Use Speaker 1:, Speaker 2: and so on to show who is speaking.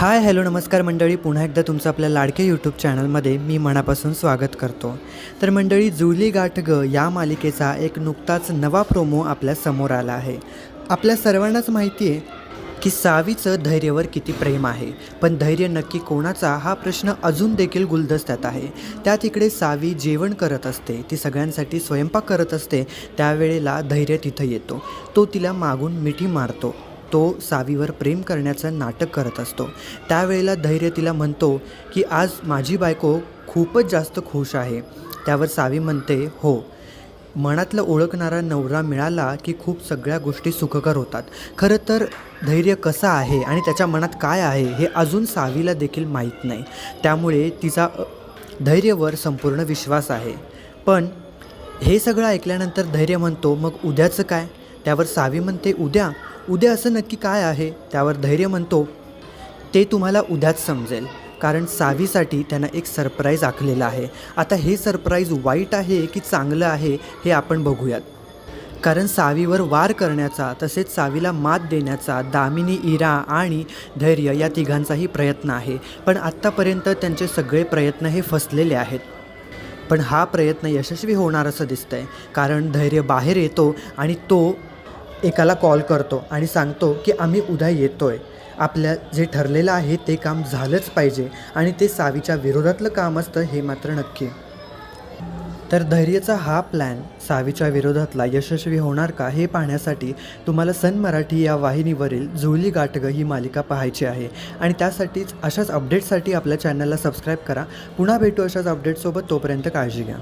Speaker 1: Hi hello नमस्कार मंडळी. पुन्हा एकदा तुमचं आपल्या लाडके यूट्यूब चॅनलमध्ये मी मनापासून स्वागत करतो. तर मंडळी जुळली गाठ ग या मालिकेचा एक नुकताच नवा प्रोमो आपल्यासमोर आला आहे. आपल्या सर्वांनाच माहिती आहे की सावीचं धैर्यवर किती प्रेम आहे. पण धैर्य नक्की कोणाचा हा प्रश्न अजून देखील गुलदस्त्यात आहे. त्यात इकडे सावी जेवण करत असते. ती सगळ्यांसाठी स्वयंपाक करत असते. त्यावेळेला धैर्य तिथं येतो. तो तिला मागून मिठी मारतो. तो सावीवर प्रेम करण्याचं नाटक करत असतो. त्यावेळेला धैर्य तिला म्हणतो की आज माझी बायको खूपच जास्त खुश आहे. त्यावर सावी म्हणते हो मनातलं ओळखणारा नवरा मिळाला की खूप सगळ्या गोष्टी सुखकर होतात. खरं तर धैर्य कसं आहे आणि त्याच्या मनात काय आहे हे अजून सावीला देखील माहीत नाही. त्यामुळे तिचा धैर्यवर संपूर्ण विश्वास आहे. पण हे सगळं ऐकल्यानंतर धैर्य म्हणतो मग उद्याचं काय? त्यावर सावी म्हणते उद्या उद्या असं नक्की काय आहे त्यावर धैर्य म्हणतो. ते तुम्हाला उद्याच समजेल कारण सावीसाठी त्यांना एक सरप्राईज आखलेलं आहे. आता हे सरप्राईज वाईट आहे की चांगलं आहे हे आपण बघूयात. कारण सावीवर वार करण्याचा तसेच सावीला मात देण्याचा दामिनी इरा आणि धैर्य या तिघांचाही प्रयत्न आहे. पण आत्तापर्यंत त्यांचे सगळे प्रयत्न हे फसलेले आहेत. पण हा प्रयत्न यशस्वी होणार असं दिसतंय कारण धैर्य बाहेर येतो आणि तो एकाला कॉल करतो आणि सांगतो की आम्ही उद्या येतो आहे आपल्या जे ठरलेलं आहे ते काम झालंच पाहिजे आणि ते सावीच्या विरोधातलं काम असतं हे मात्र नक्की. तर धैर्यचा हा प्लॅन सावीच्या विरोधातला यशस्वी होणार का हे पाहण्यासाठी तुम्हाला सन मराठी या वाहिनीवरील जुळली गाठग ही मालिका पाहायची आहे. आणि त्यासाठीच अशाच अपडेटसाठी आपल्या चॅनलला सबस्क्राईब करा. पुन्हा भेटू अशाच अपडेटसोबत तोपर्यंत काळजी घ्या.